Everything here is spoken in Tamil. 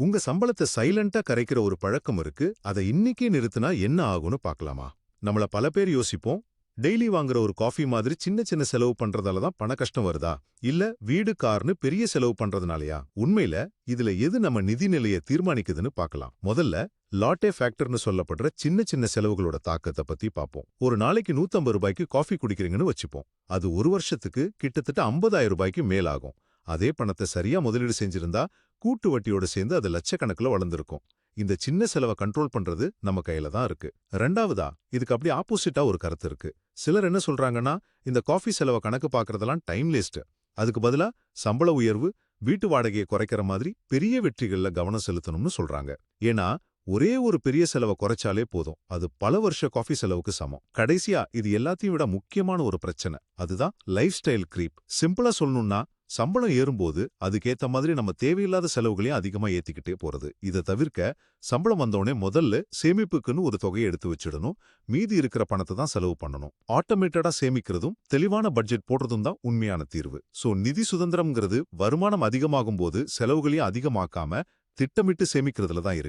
உங்க சம்பளத்தை சைலண்டா கரைக்கிற ஒரு பழக்கம் இருக்கு. அதை இன்னைக்கே நிறுத்தினா என்ன ஆகும்னு பார்க்கலாமா நம்மள பல பேர் யோசிப்போம். டெய்லி வாங்குற ஒரு காஃபி மாதிரி சின்ன சின்ன செலவு பண்றதால தான் பண கஷ்டம் வருதா? இல்ல வீடு கார்னு பெரிய செலவு பண்றதுனாலயா? உண்மையில இதுல எது நம்ம நிதி நிலையை தீர்மானிக்குதுன்னு பார்க்கலாம் முதல்ல லாட்டே ஃபேக்டர்னு சொல்லப்படுற சின்ன சின்ன செலவுகளோட தாக்கத்தை பத்தி பார்ப்போம் ஒரு நாளைக்கு 150 ரூபாய்க்கு காஃபி குடிக்கிறீங்கன்னு வச்சுப்போம். அது ஒரு வருஷத்துக்கு கிட்டத்தட்ட 50000 ரூபாய்க்கு மேலாகும். அதே பணத்தை சரியா முதலீடு செஞ்சிருந்தா கூட்டு வட்டியோட சேர்ந்து அது லட்சக்கணக்கில் வளர்ந்துருக்கும். இந்த சின்ன செலவை கண்ட்ரோல் பண்றது நம்ம கையில தான் இருக்கு. ரெண்டாவதா இதுக்கு அப்படி ஆப்போசிட்டா ஒரு கருத்து இருக்கு. சிலர் என்ன சொல்றாங்கன்னா இந்த காஃபி செலவை கணக்கு பார்க்கறதெல்லாம் டைம் வேஸ்ட் அதுக்கு பதிலா சம்பள உயர்வு வீட்டு வாடகையை குறைக்கிற மாதிரி பெரிய வெற்றிகள்ல கவனம் செலுத்தணும்னு சொல்றாங்க. ஏன்னா ஒரே ஒரு பெரிய செலவை குறைச்சாலே போதும். அது பல வருஷ காஃபி செலவுக்கு சமம். கடைசியா இது எல்லாத்தையும் விட முக்கியமான ஒரு பிரச்சனை. அதுதான் லைஃப் ஸ்டைல் கிரீப் சிம்பிளா சொல்லணும்னா சம்பளம் ஏறும்போது அதுக்கேத்த மாதிரி நம்ம தேவையில்லாத செலவுகளையும் அதிகமா ஏத்திக்கிட்டே போறது. இதை தவிர்க்க சம்பளம் வந்தோடனே முதல்ல சேமிப்புக்குன்னு ஒரு தொகையை எடுத்து வச்சிடணும். மீதி இருக்கிற பணத்தை தான் செலவு பண்ணணும். ஆட்டோமேட்டடா சேமிக்கிறதும் தெளிவான பட்ஜெட் போடுறதும் தான் உண்மையான தீர்வு. சோ நிதி சுதந்திரம்ங்கிறது வருமானம் அதிகமாகும் போது செலவுகளையும் அதிகமாக்காம திட்டமிட்டு சேமிக்கிறதுல தான் இருக்கு.